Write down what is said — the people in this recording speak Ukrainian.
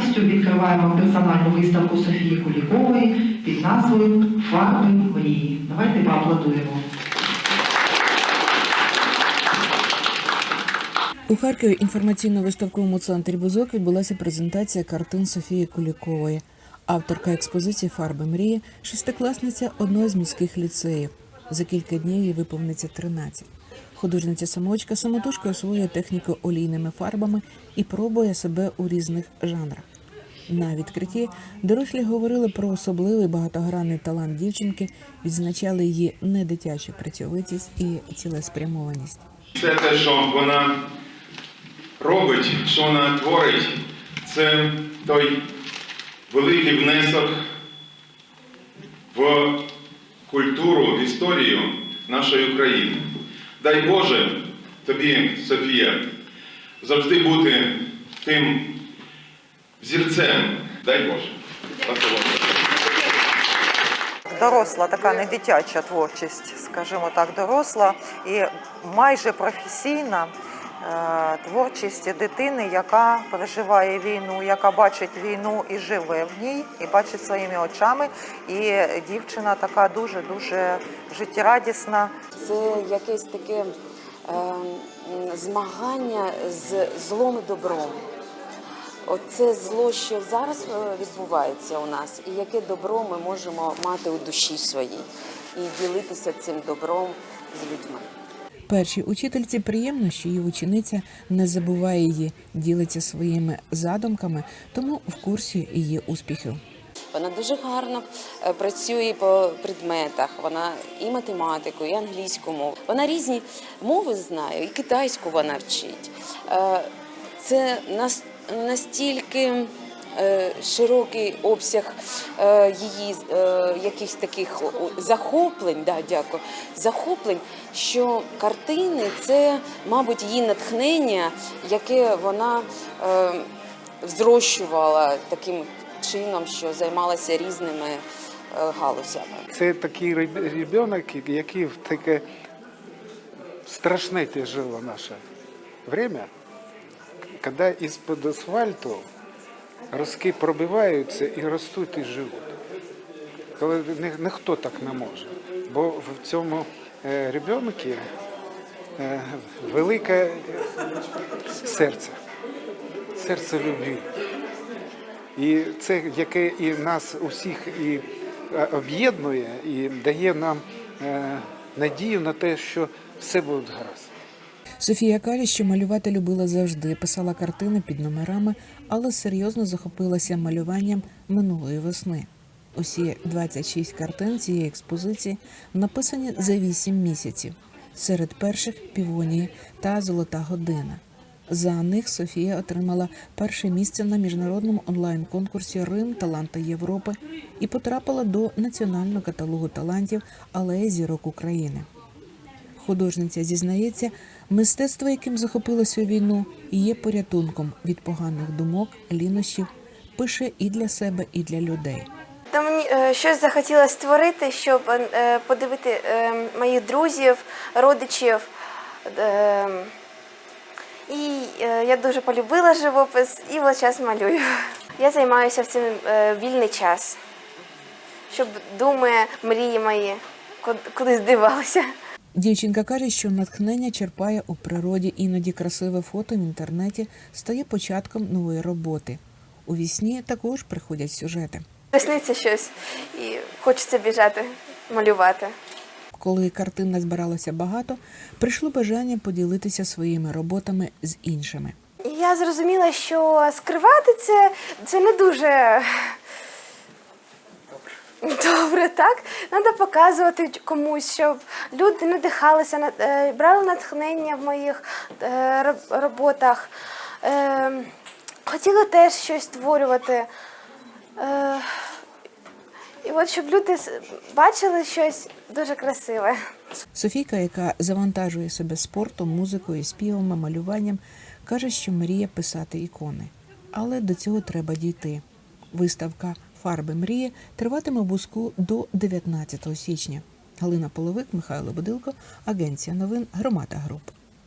радістю відкриваємо персональну виставку Софії Кулікової під назвою Фарби мрії. Давайте поаплодуємо. У Харкові інформаційно-виставковому центрі Бузок відбулася презентація картин Софії Кулікової. Авторка експозиції Фарби мрії, шестикласниця одного з міських ліцеїв. За кілька днів їй виповниться 13. Художниця самоучка самотужки освоює техніку олійними фарбами і пробує себе у різних жанрах. На відкритті дорослі говорили про особливий багатогранний талант дівчинки, відзначали її недитячу працьовитість і цілеспрямованість. Все те, що вона робить, що вона творить, це той великий внесок в культуру, в історію нашої України. Дай Боже тобі, Софія, завжди бути тим взірцем. Дай Боже. Доросла така не дитяча творчість, скажімо так, доросла і майже професійна е, творчість дитини, яка переживає війну, яка бачить війну і живе в ній, і бачить своїми очами. І дівчина така дуже дуже життєрадісна. Це якесь таке е, змагання з злом і добром. Оце зло, що зараз е, відбувається у нас, і яке добро ми можемо мати у душі своїй і ділитися цим добром з людьми. Першій учительці приємно, що її учениця не забуває її, ділиться своїми задумками, тому в курсі її успіхів. Вона дуже гарно е, працює по предметах. Вона і математику, і англійську мову. Вона різні мови знає, і китайську вона вчить. Е, Це нас- настільки е, широкий обсяг е, її е, якихось таких захоплень, да, дякую, захоплень, що картини це, мабуть, її натхнення, яке вона е, зрощувала таким чином, що займалася різними галузями. Це такий ребенок, який в таке страшне тяжело наше время, коли із-під асфальту ростки пробиваються і ростуть і живуть. Коли ні- ніхто так не може. Бо в цьому е, ребенку е, велике серце, серце любві. І це, яке і нас усіх і е, об'єднує, і дає нам е, надію на те, що все буде гаразд. Софія каже, що малювати любила завжди, писала картини під номерами, але серйозно захопилася малюванням минулої весни. Усі 26 картин цієї експозиції написані за 8 місяців. Серед перших півонії та золота година. За них Софія отримала перше місце на міжнародному онлайн-конкурсі Рим Таланти Європи і потрапила до національного каталогу талантів Алея зірок України. Художниця зізнається, мистецтво, яким захопилася у війну, є порятунком від поганих думок, лінощів, пише і для себе, і для людей. Та мені е, щось захотілося створити, щоб е, подивити е, моїх друзів, родичів. І я дуже полюбила живопис і весь час малюю. Я займаюся в цим вільний час, щоб думи, мрії мої куд- кудись дивалися. Дівчинка каже, що натхнення черпає у природі, іноді красиве фото в інтернеті стає початком нової роботи. У вісні також приходять сюжети. Сниться щось і хочеться біжати, малювати. Коли картин назбиралося багато, прийшло бажання поділитися своїми роботами з іншими. Я зрозуміла, що скривати це, це не дуже добре, так? Треба показувати комусь, щоб люди надихалися, е, брали натхнення в моїх е, роботах. Е, Хотіли теж щось створювати. І от щоб люди бачили щось дуже красиве. Софійка, яка завантажує себе спортом, музикою, співами, малюванням, каже, що мріє писати ікони. Але до цього треба дійти. Виставка Фарби мрії триватиме Буску до 19 січня. Галина Половик, Михайло Будилко, Агенція новин Громада Груп.